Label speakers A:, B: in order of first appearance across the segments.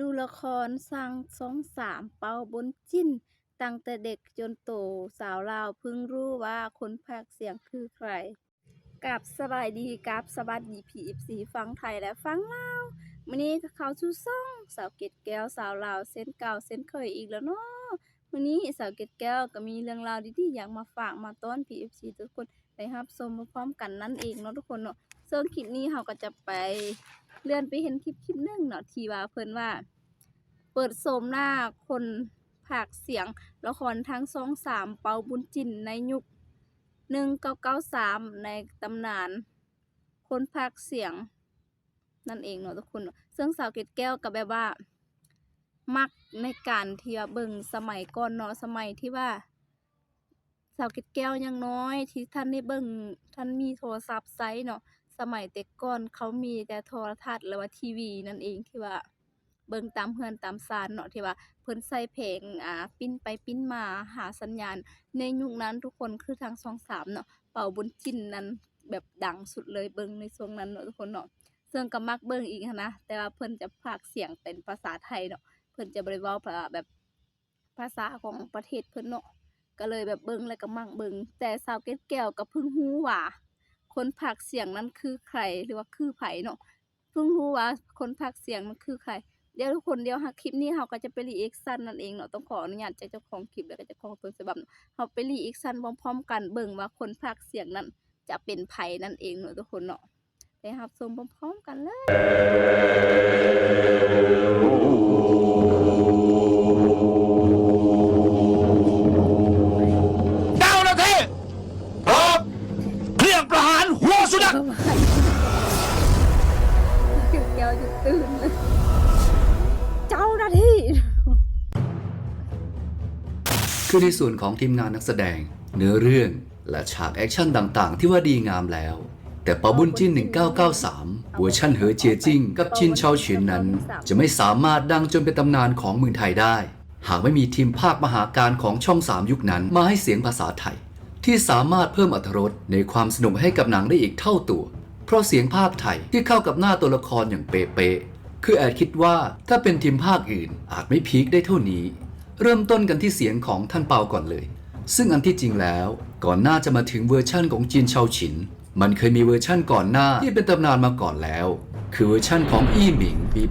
A: ดูละครสั่งสองสามเปาบนจิ้น ตั้งแต่เด็กจนโตสาวลาวเพิ่งรู้ว่าคนภาคเสียงคือใครกับสบายดีกับสบัสดีผีอีสีฟังไทยและฟังลาวมื้อนี้เขาชูซ่องสาวเกตแก้วสาวลาวเส้นเก่าเส้นเคยอีกแล้วเนาะ มื้อนี้สาวเกตแก้วก็มีเรื่องราวดีๆอยากมาฝากมาต้อน PFC ทุกคนได้รับชมพร้อมกันนั่นเองเนาะทุกคนเนาะซึ่งคลิปนี้เราก็จะไปเลื่อนไปเห็นคลิปคลิปหนึงเนาะที่ว่าเพิ่นว่า เปิดโสมหน้าคนภาคเสียงละครทั้งสองสามเปาบุญจินในยุคหนึ่งเก้าเก้าสามในตำนาน คนภาคเสียงนั่นเองเนาะทุกคนเนาะซึ่งสาวเกตแก้วกับแบบว่า มักในการเที่ว่าเบิ่งสมัยก่อนเนาะสมัยที่ว่าสาวเกตแก้วยังน้อย ที่ท่านได้เบิ่งท่านมีโทรศัพท์ไซส์เนาะสมัยแต่ก่อนเขามีแต่โทรทัศน์หรือว่าทีวีนั่นเองที่ว่าเบิ่งตามเฮือนตามซานเนาะที่ว่าเพิ่นใส่เพลงอ่าปิ้นไปปิ้นมาหาสัญญาณ ในยุคนั้นทุกคนคือทางช่องสามเนาะเป่าบุญจินนั้นแบบดังสุดเลยเบิ่งในช่วงนั้นเนาะทุกคนเนาะซึ่งก็มักเบิ่งอีกนะแต่ว่าเพิ่นจะพากเสียงเป็นภาษาไทยเนาะ พิ่นจะบ่ได้เว้าแบบภาษาของประเทศเพิ่นเนาะก็เลยแบบเบิ่งแล้วก็มักเบิ่งแต่สาวเกตแก้วก็เพิ่งรู้ว่าคนพากเสียงนั้นคือใครหรือว่าคือไผเนาะเพิ่งรู้ว่าคนพากเสียงมันคือใครเดี๋ยวทุกคนเดี๋ยวหาคลิปนี้เราก็จะไปรีแอคชั่นนั่นเองเนาะต้องขออนุญาตจากเจ้าของคลิปแล้วก็เจ้าของต้นฉบับเนาะเราไปรีแอคชั่นพร้อมๆกันเบิ่งว่าคนพากเสียงนั้นจะเป็นไผนั่นเองเนาะทุกคนเนาะ ไปรับชมพร้อมๆกันเลย
B: เจ้าหน้าที่พร้อมเครื่องประหารหัวสุนัข
A: เกี่ยวแก้วจะตื่นเลยเจ้าหน้าที่
C: คือในส่วนของทีมงานนักแสดง เนื้อเรื่องและฉากแอคชั่นต่างๆ ที่ว่าดีงามแล้ว แต่ปาบุญจิ้น 1993เวอร์ชั่นเหอเจียจิ้งกับชินเชาฉินนั้น จะไม่สามารถดังจนเป็นตำนานของเมืองไทยได้ หากไม่มีทีมภาคมหาการของช่อง 3 ยุคนั้นมาให้เสียงภาษาไทย ที่สามารถเพิ่มอรรถรสในความสนุกให้กับหนังได้อีกเท่าตัว เพราะเสียงภาคไทยที่เข้ากับหน้าตัวละครอย่างเป๊ะๆคือแอดคิดว่าถ้าเป็นทีมภาคอื่นอาจไม่พีคได้เท่านี้ เริ่มต้นกันที่เสียงของท่านเปาก่อนเลย ซึ่งอันที่จริงแล้ว ก่อนหน้าจะมาถึงเวอร์ชั่นของจีนเชาฉิน มันเคยมีเวอร์ชั่นก่อนหน้าที่เป็นตำนานมาก่อนแล้ว คือเวอร์ชั่นของอี้หมิงปี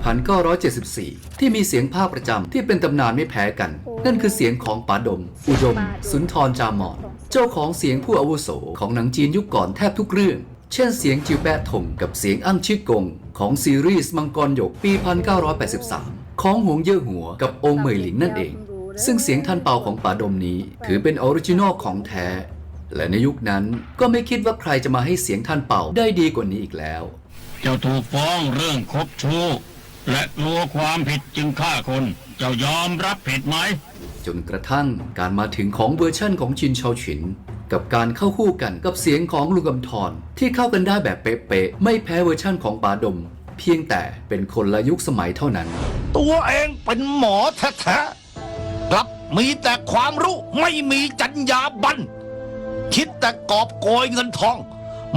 C: 1974 ที่มีเสียงภาคประจำที่เป็นตำนานไม่แพ้กัน นั่นคือเสียงของป๋าดม อุดม สุนทรจามอน เจ้าของเสียงผู้อาวุโสของหนังจีนยุคก่อนแทบทุกเรื่อง เช่นเสียงจิวแปะถงกับเสียงอั้งชิกง ของซีรีส์มังกรหยกปี 1983 ของหงเย่อหัวกับองค์เหมยหลิงนั่นเอง ซึ่งเสียงท่านเปาของป๋าดมนี้ ถือเป็นออริจินอลของแท้ และในยุคนั้นก็ไม่คิดว่าใครจะมาให้เสียงท่านเป่าได้ดีกว่านี้อีกแล้ว
B: เจ้าถูกฟ้องเรื่องคบชู้ และกลัวความผิดจึงฆ่าคน เจ้ายอมรับผิดไหม
C: จนกระทั่งการมาถึงของเวอร์ชั่นของชินเชาฉิน กับการเข้าคู่กันกับเสียงของลุงกำธรที่เข้ากันได้แบบเป๊ะๆไม่แพ้เวอร์ชั่นของปาดม เพียงแต่เป็นคนละยุคสมัยเท่านั้น
B: ตัวเองเป็นหมอแท้ๆกลับมีแต่ความรู้ไม่มีจรรยาบรรณ คิดแต่กอบโกยเงินทอง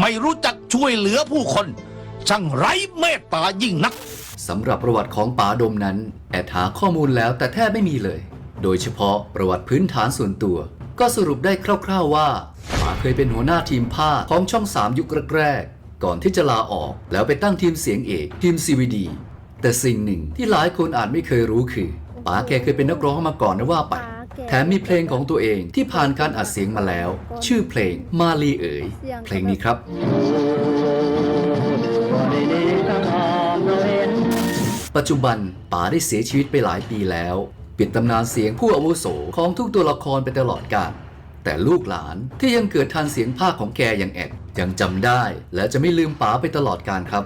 B: ไม่รู้จักช่วยเหลือผู้คน ช่างไร้เมตตายิ่งนัก
C: สำหรับประวัติของป๋าดมนั้น แอดหาข้อมูลแล้วแต่แทบไม่มีเลย โดยเฉพาะประวัติพื้นฐานส่วนตัว ก็สรุปได้คร่าวๆว่าป๋าเคยเป็นหัวหน้าทีมภาคของช่อง3ยุคแรกๆก่อนที่จะลาออกแล้วไปตั้งทีมเสียงเอกทีม CVD แต่สิ่งหนึ่งที่หลายคนอาจไม่เคยรู้คือป๋าแกเคยเป็นนักร้องมาก่อนนะว่าไป แถมมีเพลงของตัวเองที่ผ่านการอัดเสียงมาแล้ว ชื่อเพลงมาลีเอ๋ย เพลงนี้ครับปัจจุบันป๋าได้เสียชีวิตไปหลายปีแล้ว ปิดตำนานเสียงผู้อาวุโสของทุกตัวละครไปตลอดกาลแต่ลูกหลานที่ยังเกิดทันเสียงภาคของแกอย่างแอดยังจำได้ และจะไม่ลืมป๋าไปตลอดกาลครับ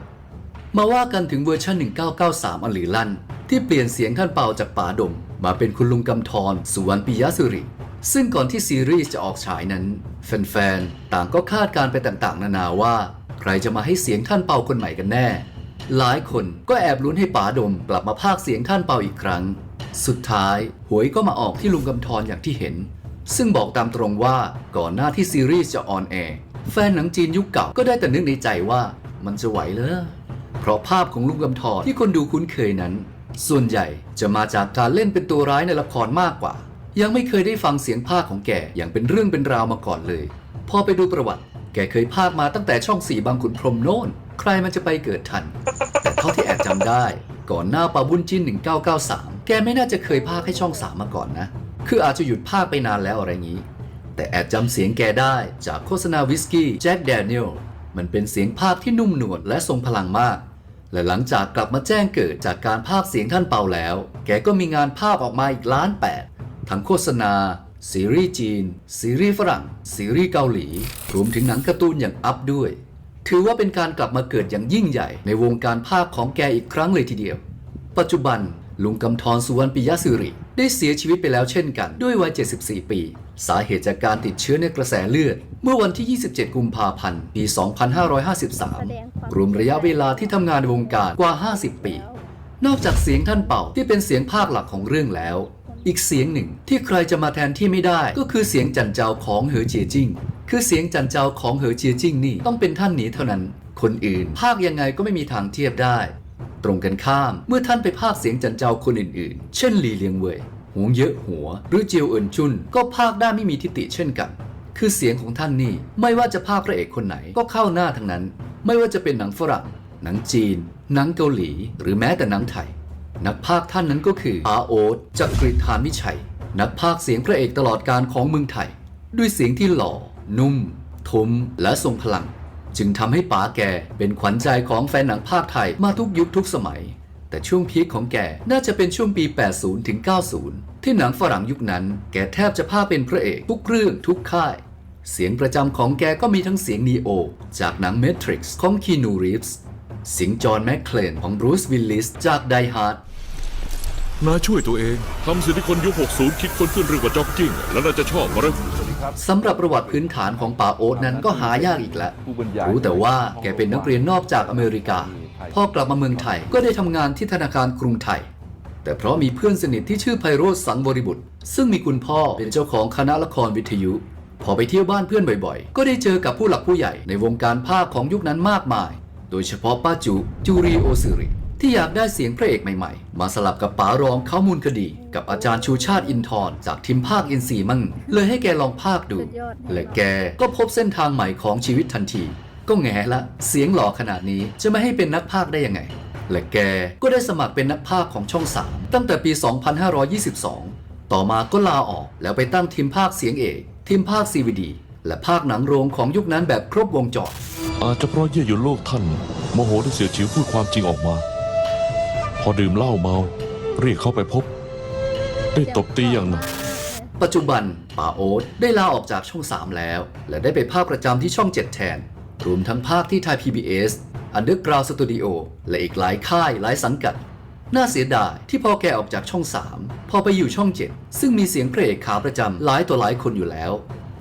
C: มาว่ากันถึงเวอร์ชัน1993อันหรือลั่น ที่เปลี่ยนเสียงท่านเปาจากป๋าดมมาเป็นคุณลุงกำธรสุวรรณปิยสุริ ซึ่งก่อนที่ซีรีส์จะออกฉายนั้น แฟนๆ ต่างก็คาดการ์ไปต่างๆ นานาว่า ใครจะมาให้เสียงท่านเปาคนใหม่กันแน่ หลายคนก็แอบลุ้นให้ป๋าดมกลับมาพากเสียงท่านเปาอีกครั้ง สุดท้ายหวยก็มาออกที่ลุงกำธรอย่างที่เห็น ซึ่งบอกตามตรงว่าก่อนหน้าที่ซีรีส์จะออนแอร์แฟนหนังจีนยุคเก่าก็ได้แต่นึกในใจว่ามันจะไหวเหรอเพราะภาพของลุงกำธรที่คนดูคุ้นเคยนั้น ส่วนใหญ่จะมาจากการเล่นเป็นตัวร้ายในละครมากกว่า ยังไม่เคยได้ฟังเสียงภาคของแกอย่างเป็นเรื่องเป็นราวมาก่อนเลย พอไปดูประวัติ แกเคยภาคมาตั้งแต่ช่องสี่บางขุนพรหมโน่น ใครมันจะไปเกิดทัน แต่เท่าที่แอบจำได้ ก่อนหน้าปาบุญจิน1993 แกไม่น่าจะเคยภาคให้ช่อง3มาก่อนนะ คืออาจจะหยุดภาคไปนานแล้วอะไรงี้ แต่แอบจำเสียงแกได้จากโฆษณาวิสกี้แจ็คแดเนียลมันเป็นเสียงภาคที่นุ่มนวลและทรงพลังมาก และหลังจากกลับมาแจ้งเกิดจากการภาคเสียงท่านเปาแล้ว แกก็มีงานภาคออกมาอีกล้านแปดทั้งโฆษณา ซีรีส์จีน ซีรีส์ฝรั่ง ซีรีส์เกาหลี รวมถึงหนังการ์ตูนอย่างอัพด้วย ถือว่าเป็นการกลับมาเกิดอย่างยิ่งใหญ่ ในวงการภาคของแกอีกครั้งเลยทีเดียว ปัจจุบันลุงกำธรสุวรรณปิยสิริ ได้เสียชีวิตไปแล้วเช่นกันด้วยวัย 74 ปี สาเหตุจากการติดเชื้อในกระแสเลือด เมื่อวันที่ 27 กุมภาพันธ์ ปี 2553 รวมระยะเวลาที่ทำงานในวงการกว่า 50 ปี นอกจากเสียงท่านเป่าที่เป็นเสียงภาคหลักของเรื่องแล้ว อีกเสียงหนึ่งที่ใครจะมาแทนที่ไม่ได้ ก็คือเสียงจันเจ้าของเหอเจียจิ้ง คือเสียงจันเจ้าของเหอเจียจิ้งนี่ต้องเป็นท่านนี้เท่านั้น คนอื่น ภาคยังไงก็ไม่มีทางเทียบได้ ตรงกันข้าม เมื่อท่านไปภาคเสียงจันเจ้าคนอื่น ๆ เช่นหลีเลียงเว่ย หวงเยอะหัว หรือเจียวเอินจุน ก็ภาคได้ไม่มีทิฏฐิเช่นกัน คือเสียงของท่านนี่ไม่ว่าจะภาคพระเอกคนไหนก็เข้าหน้าทั้งนั้น ไม่ว่าจะเป็นหนังฝรั่ง หนังจีน หนังเกาหลี หรือแม้แต่หนังไทย นักภาคท่านนั้นก็คืออาโอ๊ตจักริธานมิชัย นักภาคเสียงพระเอกตลอดการของเมืองไทย ด้วยเสียงที่หล่อ นุ่ม ทุ้ม และทรงพลัง จึงทำให้ป๋าแกเป็นขวัญใจของแฟนหนังภาคไทยมาทุกยุคทุกสมัย แต่ช่วงพีคของแกน่าจะเป็นช่วงปี 80 ถึง 90 ที่หนังฝรั่งยุคนั้น แกแทบจะภาคเป็นพระเอกทุกเรื่องทุกค่าย เสียงประจำของแกก็มีทั้งเสียงนีโอ จากหนัง Matrix ของคีนูรีฟส์เสียงจอห์นแมคเคลนของบรูซวิลลิสจากไดฮาร์ด
D: นายช่วยตัวเองทำสิ่งที่คนยุค 60 คิดคนขึ้นเรื่องว่าจ็อกกิ้ง แล้วน่าจะชอบมาแล้ว
C: สำหรับประวัติพื้นฐานของป่าโอ๊ตนั้นก็หายากอีกแล้วรู้แต่ว่าแกเป็นนักเรียนนอกจากอเมริกา พอกลับมาเมืองไทยก็ได้ทำงานที่ธนาคารกรุงไทย แต่เพราะมีเพื่อนสนิทที่ชื่อไพโรธสังบริบุตร ซึ่งมีคุณพ่อเป็นเจ้าของคณะละครวิทยุ พอไปเที่ยวบ้านเพื่อนบ่อยๆ ก็ได้เจอกับผู้หลักผู้ใหญ่ในวงการภาคของยุคนั้นมากมาย โดยเฉพาะป้าจุจูรีโอซิริที่อยากได้เสียงพระเอกใหม่ๆ มาสลับกับป๋ารองเขามูลคดี กับอาจารย์ชูชาติอินทร์จากทีมภาคอินซีมั่ง เลยให้แกลองภาคดู
A: สุดยอด
C: และแกก็พบเส้นทางใหม่ของชีวิตทันที ก็แง่ละ เสียงหล่อขนาดนี้จะไม่ให้เป็นนักพากย์ได้ยังไง และแกก็ได้สมัครเป็นนักพากย์ของช่อง 3 ตั้งแต่ปี 2522 ต่อมาก็ลาออกแล้วไปตั้งทีมพากย์เสียงเอกทีมพากย์ CVD และภาคหนังโรงของยุคนั้นแบบครบวงจร
D: อาจจะเพราะเยื่ออยู่โลกท่าน โมโหที่เสียชิวพูดความจริงออกมา พอดื่มเหล้าเมา เรียกเขาไปพบ ได้ตบตีอย่างหนัก
C: ปัจจุบันป่าโอ๊ตได้ลาออกจากช่อง 3 แล้ว และได้ไปภาคประจำที่ช่อง 7 แทน รวมทั้งภาคที่ไทย PBS Underground Studio และอีกหลายค่ายหลายสังกัด น่าเสียดายที่พอแกออกจากช่อง 3 พอไปอยู่ช่อง 7 ซึ่งมีเสียงพระเอกขาประจำหลายต่อหลายคนอยู่แล้ว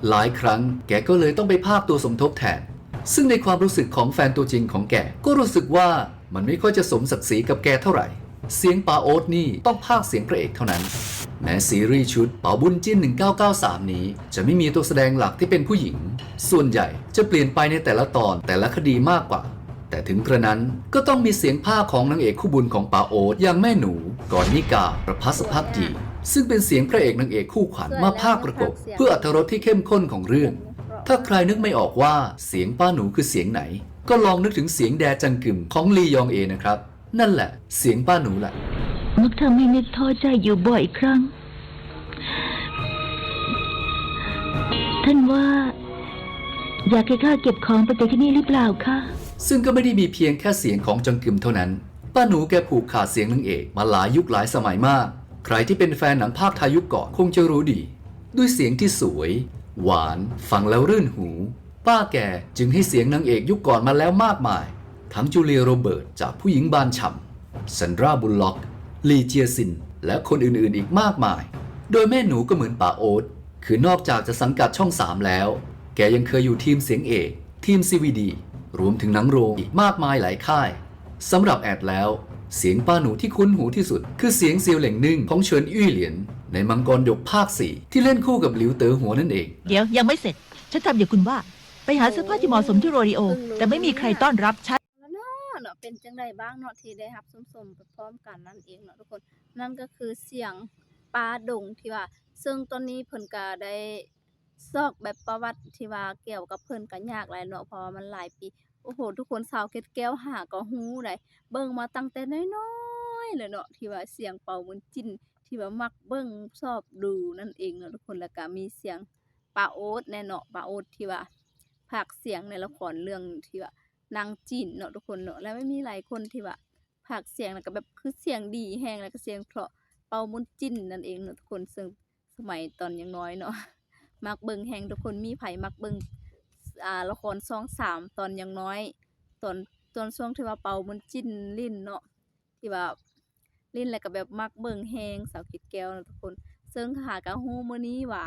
C: หลายครั้งแกก็เลยต้องไปภาคตัวสมทบแทน ซึ่งในความรู้สึกของแฟนตัวจริงของแกก็รู้สึกว่ามันไม่ค่อยจะสมศักดิ์ศรีกับแกเท่าไหร่ เสียงปาโอ๊ตนี่ต้องภาคเสียงพระเอกเท่านั้น แม้ซีรีส์ชุดเป่าบุญจิ้น 1993 นี้ จะไม่มีตัวแสดงหลักที่เป็นผู้หญิง ส่วนใหญ่จะเปลี่ยนไปในแต่ละตอนแต่ละคดีมากกว่า แต่ถึงกระนั้นก็ต้องมีเสียงภาคของนางเอกคู่บุญของปาโอ๊ตอย่างแม่หนูก่อนนิกาประพัสพักดีซึ่งเป็นเสียงพระเอกนางเอกคู่ขวัญมาภาคประกบ เพื่ออรรรสที่เข้มข้นของเรื่อง ถ้าใครนึกไม่ออกว่าเสียงป้าหนูคือเสียงไหน ก็ลองนึกถึงเสียงแดจังกึมของลียองเอนะครับ นั่นแหละ เสียงป้าหนูแหละ
E: มักทำให้นึกท้อใจอยู่บ่อยครั้ง ท่านว่า อยากให้ข้าเก็บของไปจากที่นี่หรือเปล่าคะ
C: ซึ่งก็ไม่ได้มีเพียงแค่เสียงของจังกึมเท่านั้น ป้าหนูแกผูกขาดเสียงนางเอกมาหลายยุคหลายสมัยมาก ใครที่เป็นแฟนหนังภาคไทยยุคก่อนคงจะรู้ดี ด้วยเสียงที่สวย หวาน ฟังแล้วรื่นหู ป้าแกจึงให้เสียงนางเอกยุคก่อนมาแล้วมากมาย ทั้งจูเลียโรเบิร์ตจากผู้หญิงบานฉ่ำซันดราบุลล็อก ลีเจียซิน และคนอื่นๆอีกมากมาย โดยแม่หนูก็เหมือนป่าโอ๊ตคือนอกจากจะสังกัดช่อง3แล้ว แกยังเคยอยู่ทีมเสียงเอกทีม CVD รวมถึงหนังโรงอีกมากมายหลายค่ายสำหรับแอดแล้ว เสียงป้าหนูที่คุ้นหูที่สุด คือเสียงเซียวเหล่งนึ่งของเฉินอี้เหลียน ในมังกรยกภาค4ที่เล่นคู่กับหลิวเต๋อหัวนั่นเอง
F: เดี๋ยวยังไม่เสร็จ ฉันทำอย่างคุณว่า ไปหาเสื้อผ้าที่เหมาะสมที่โรดิโอ แต่ไม่มีใครต้อนรับฉัน
A: เป็นจังไดบ้างเนาะที่ได้รับชมๆไปพร้อมกันนั่นเองเนาะทุกคน นั่นก็คือเสียงปลาดงที่ว่า ซึ่งตอนนี้เพิ่นก็ได้ซอกแบบประวัติที่ว่าเกี่ยวกับเพิ่นก็ยากหลายเนาะเพราะมันหลายปีโอ้โฮทุกคนสาวเกร็ดแก้วหาก็ฮู้ได้เบิ่งมาตั้งแต่น้อยๆเลยเนาะที่ว่าเสียงเป่าบุญจิ้นที่ว่ามักเบิ่งชอบดูนั่นเองเนาะทุกคนแล้วก็มีเสียงป้าโอ๊ตแน่เนาะป้าโอ๊ตที่ว่าพากเสียงในละครเรื่องที่ว่า นางจีนเนาะทุกคนเนาะแล้วไม่มีหลายคนที่ว่าพากเสียงแล้วก็แบบคือเสียงดีแฮงแล้วก็เสียงเพราะเป่าบุญจิ้นนั่นเองเนาะทุกคนซึ่งสมัยตอนยังน้อยเนาะมักเบิงแฮงทุกคนมีไผ่มักเบิงอ่าละครช่องสามตอนยังน้อย ตอนตอนช่วงที่ว่าเป่าบุญจิ้นลิ้นเนาะที่ว่าลิ้นแล้วก็แบบมักเบิงแฮงสาวคิดแก้วเนาะทุกคน ซึ่งหากะฮู้มื้อนี้ว่า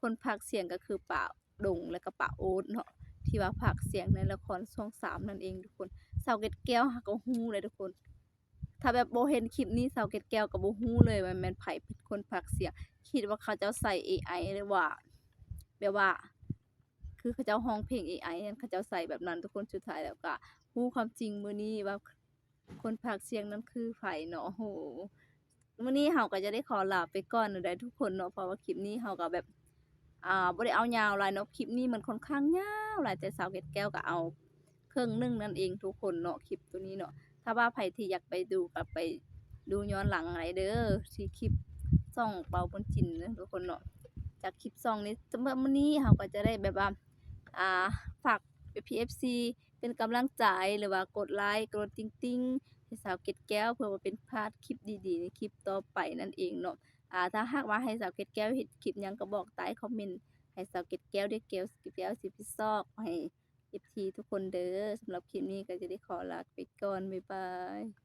A: คนพากเสียงก็คือป้าดงและก็ป้าโอ๊ตเนาะ ที่ว่าพากเสียงในละครช่องสามนั่นเองทุกคนสาวเกร็ดแก้วหาก็ฮู้เลยทุกคน ถ้าแบบโบเห็นคลิปนี้สาวเกร็ดแก้วก็บ่ฮู้เลยว่าแมนไผเป็นคนพากเสียง คิดว่าเขาจ้าใส่ AI หรือว่าแบบว่า คือเขาจ้าร้องเพลง AI นั่นเขาจ้าใส่แบบนั้นทุกคนสุดท้ายแล้วก็ฮูความจริงมือนี้ว่าคนพากเสียงนั้นคือไผเนาะโอ้โฮมื้อนี้เราก็จะได้ขอลาไปก่อนนะเด้ทุกคนเนาะเพราะว่าคลิปนี้เราก็แบบ อ่าบ่ได้เอายาวหลายเนาะคลิปนี้มันค่อนข้างยาวหลายแต่สาวเก็ดแก้วก็เอาเครึ่องนึ่งนั่นเองทุกคนเนาะคลิปตัวนี้เนาะถ้าว่าไผที่อยากไปดูก็ไปดูย้อนหลังอะไรเด้อที่คลิปช่องเปาบนจินนะทุกคนเนาะจากคลิปช่องนี้สำหรับมื้อนี้เราก็จะได้แบบว่าอ่าฝาก PFC เป็นกำลังใจหรือว่ากดไลค์กดติ๊งๆให้สาวเก็ดแก้วเพื่อว่าเป็นพาดคลิปดีๆในคลิปต่อไปนั่นเองเนาะ ถ้าหากว่าให้สาวเกร็ดแก้วเห็ดคลิปยังก็บอกใต้คอมเมนต์ให้สาวเกร็ดแก้วได้แก้วสกิปแก้วสิพิซอกให้ทีทุกคนเด้อสำหรับคลิปนี้ก็จะได้ขอลาไปก่อนบ๊ายบาย